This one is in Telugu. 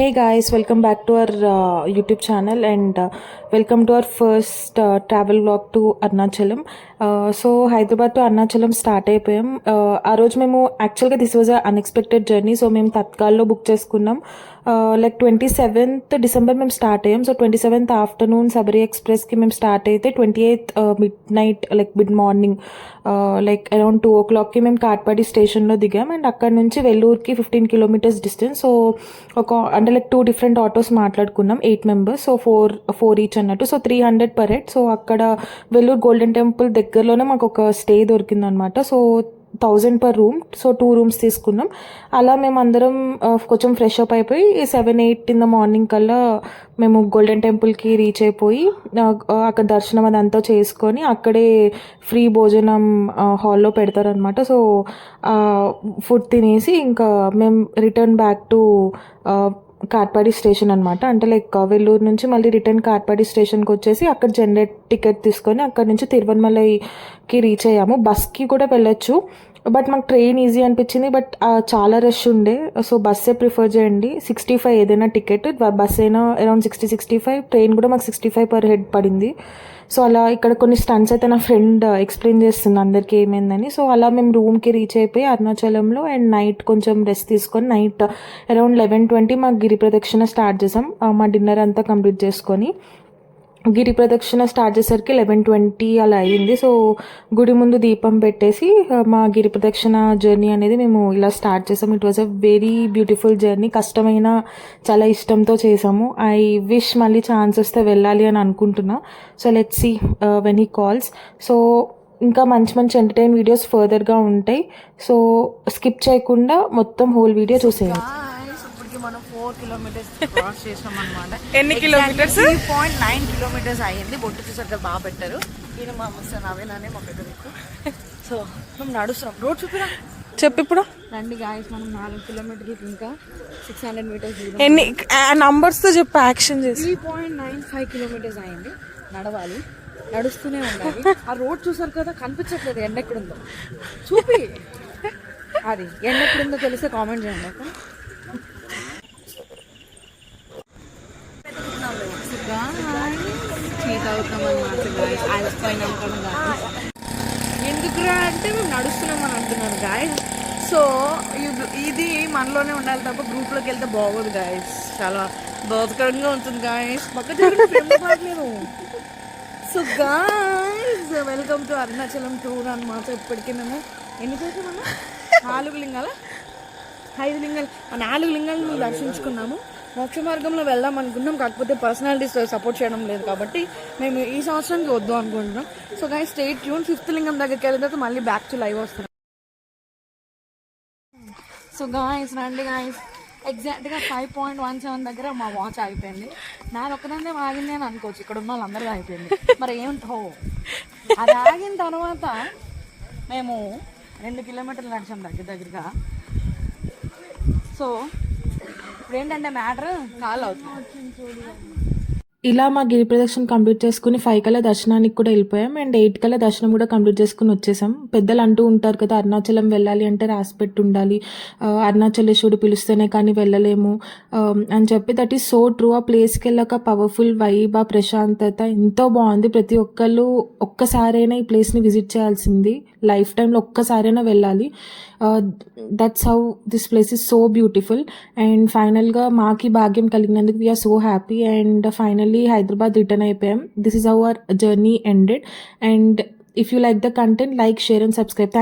hey guys welcome back to our uh, youtube channel and uh, welcome to our first uh, travel vlog to arnachalam so Hyderabad to Arunachalam start అయిపోయాం. Uh, ఆ రోజు మేము యాక్చువల్గా this was unexpected journey so మేము తత్కాల్లో బుక్ చేసుకున్నాం. లైక్ ట్వంటీ సెవెంత్ డిసెంబర్ మేము స్టార్ట్ అయ్యాం. So twenty seventh afternoon Sabari ఎక్స్ప్రెస్కి మేము స్టార్ట్ అయితే twenty eighth midnight like mid morning like around two ఓ క్లాక్కి మేము కాట్పాడి స్టేషన్లో దిగాం. అండ్ అక్కడ నుంచి వెల్లూరుకి ఫిఫ్టీన్ కిలోమీటర్స్ డిస్టెన్స్ సో ఒక అంటే లైక్ టూ డిఫరెంట్ ఆటోస్ మాట్లాడుకున్నాం eight members so four four each అన్నట్టు. So three hundred per head so అక్కడ వెల్లూరు గోల్డెన్ టెంపుల్ దగ్గరలోనే మాకు ఒక stay దొరికిందనమాట. So thousand per room so two rooms తీసుకున్నాం. అలా మేము అందరం కొంచెం ఫ్రెష్ అప్ అయిపోయి seven eight in the morning కల్లా మేము గోల్డెన్ టెంపుల్కి రీచ్ అయిపోయి అక్కడ దర్శనం అదంతా చేసుకొని అక్కడే ఫ్రీ భోజనం హాల్లో పెడతారనమాట. సో ఫుడ్ తినేసి ఇంకా మేము return back to Katpadi station అనమాట అంటే లైక్ వెల్లూరు uh, నుంచి మళ్ళీ రిటర్న్ కాట్పాడి స్టేషన్కి వచ్చేసి అక్కడ జనరేట్ టికెట్ తీసుకొని అక్కడ నుంచి తిరువన్మలైకి రీచ్ అయ్యాము. బస్కి కూడా వెళ్ళొచ్చు. బట్ మాకు ట్రైన్ ఈజీ అనిపించింది బట్ చాలా రష్ ఉండే. సో బస్సే ప్రిఫర్ చేయండి. సిక్స్టీ ఫైవ్ ఏదైనా టికెట్ బస్ అయినా around sixty sixty five train కూడా మాకు సిక్స్టీ ఫైవ్ పర్ హెడ్ పడింది. సో అలా ఇక్కడ కొన్ని స్టన్స్ అయితే నా ఫ్రెండ్ ఎక్స్ప్లెయిన్ చేస్తుంది అందరికీ ఏమైందని. సో అలా మేము రూమ్కి రీచ్ అయిపోయి అరుణాచలంలో అండ్ నైట్ కొంచెం రెస్ట్ తీసుకొని నైట్ అరౌండ్ లెవెన్ ట్వంటీ మా గిరి ప్రదక్షిణ స్టార్ట్ చేసాం. మా డిన్నర్ అంతా కంప్లీట్ చేసుకొని. గిరి ప్రదక్షిణ స్టార్ట్ చేసరికి లెవెన్ ట్వంటీ అలా అయ్యింది. సో గుడి ముందు దీపం పెట్టేసి మా గిరి ప్రదక్షిణ జర్నీ అనేది మేము ఇలా స్టార్ట్ చేసాం it was a very beautiful journey కష్టమైన చాలా ఇష్టంతో చేసాము. ఐ విష్ మళ్ళీ ఛాన్స్ వస్తే వెళ్ళాలి అని అనుకుంటున్నా. So let see when he calls so ఇంకా మంచి మంచి ఎంటర్టైన్ వీడియోస్ ఫర్దర్గా ఉంటాయి. సో స్కిప్ చేయకుండా మొత్తం హోల్ వీడియో చూసేయండి. మనం ఫోర్ కిలోమీటర్స్ క్రాస్ చేసాం అనమాట ఎన్ని kilometers? Three point nine kilometres అయ్యింది బొట్టు చూసారు బాగా పెట్టారు. ఈయన మా ముస్తా నవీన్ అనే మా పెద్ద సో మేము నడుస్తున్నాం. రోడ్ చూపిరా. చెప్పు ఇప్పుడు. రండి గాయస్ మనం నాలుగు కిలోమీటర్లకి ఇంకా సిక్స్ హండ్రెడ్ మీటర్స్ ఎన్ని నంబర్స్తో చెప్పు యాక్షన్ చేసి. Three point nine five kilometres అయింది. నడవాలి. నడుస్తూనే ఉండాలి. ఆ రోడ్ చూసారు కదా కనిపించట్లేదు. ఎండ ఎక్కడుందో. చూపి. అది ఎండ ఎక్కడుందో తెలిస్తే కామెంట్ చేయండి ఓకే చీత అవుతాం అన్నమాట గాయస్ అలసిపోయినాం కదా గాయస్ ఎందుకురా అంటే మేము నడుస్తున్నాం అని అంటున్నారు గాయస్ సో ఇది- ఇది మనలోనే ఉండాలి తప్ప గ్రూప్లోకి వెళ్తే బాగోదు గాయస్ చాలా బాధకరంగా ఉంటుంది గాయస్ పక్క నేను so guys welcome to Arunachalam tour అనమాట ఇప్పటికీ మేము ఎన్ని చేసామన్నా నాలుగు లింగాల? ఐదు లింగాలు. ఆ నాలుగు లింగాలు మేము దర్శించుకున్నాము. మోక్ష మార్గంలో వెళ్దాం అనుకున్నాం. కాకపోతే పర్సనాలిటీస్ సపోర్ట్ చేయడం లేదు కాబట్టి మేము ఈ సంవత్సరానికి వద్దు అనుకుంటున్నాం. సో కానీ స్టేట్ ట్యూన్ ఫిఫ్త్ లింగం దగ్గరికి వెళ్ళిన తర్వాత మళ్ళీ బ్యాక్ టు లైవ్ వస్తున్నాం సో గాయస్ రండి గాయస్ ఎగ్జాక్ట్గా ఫైవ్ పాయింట్ వన్ సెవెన్ దగ్గర మా వాచ్ ఆగిపోయింది. నాది ఒక్కదాన్నే ఆగింది అని అనుకోవచ్చు. ఇక్కడ ఉన్న వాళ్ళందరికీ ఆగిపోయింది. మరి ఏమిటో అది ఆగిన తర్వాత మేము రెండు కిలోమీటర్లు నడిచాం దగ్గర దగ్గరగా. సో ఇప్పుడు ఏంటంటే మ్యాటర్? కాల్ అవుతుంది. ఇలా మా గిరి ప్రదక్షిణ కంప్లీట్ చేసుకుని ఫైవ్ కల్లా దర్శనానికి కూడా వెళ్ళిపోయాం. అండ్ ఎయిట్ కల్లా దర్శనం కూడా కంప్లీట్ చేసుకుని వచ్చేసాం. పెద్దలు అంటూ ఉంటారు కదా అరుణాచలం వెళ్ళాలి అంటే రాసి పెట్టి ఉండాలి అరుణాచలేశ్వరుడు పిలుస్తేనే కానీ వెళ్ళలేము. అని చెప్పి దట్ ఈస్ సో ట్రూ ఆ ప్లేస్కి వెళ్ళాక పవర్ఫుల్ వైబ్ ఆ ప్రశాంతత ఎంతో బాగుంది. ప్రతి ఒక్కళ్ళు ఒక్కసారైనా ఈ ప్లేస్ని విజిట్ చేయాల్సింది. లైఫ్ టైంలో ఒక్కసారైనా వెళ్ళాలి. That's how this place is so beautiful and ఫైనల్గా మాకి భాగ్యం కలిగినందుకు we are so happy and final finally Hyderabad return IPM. This is how our journey ended. And if you like the content, like, share, and subscribe.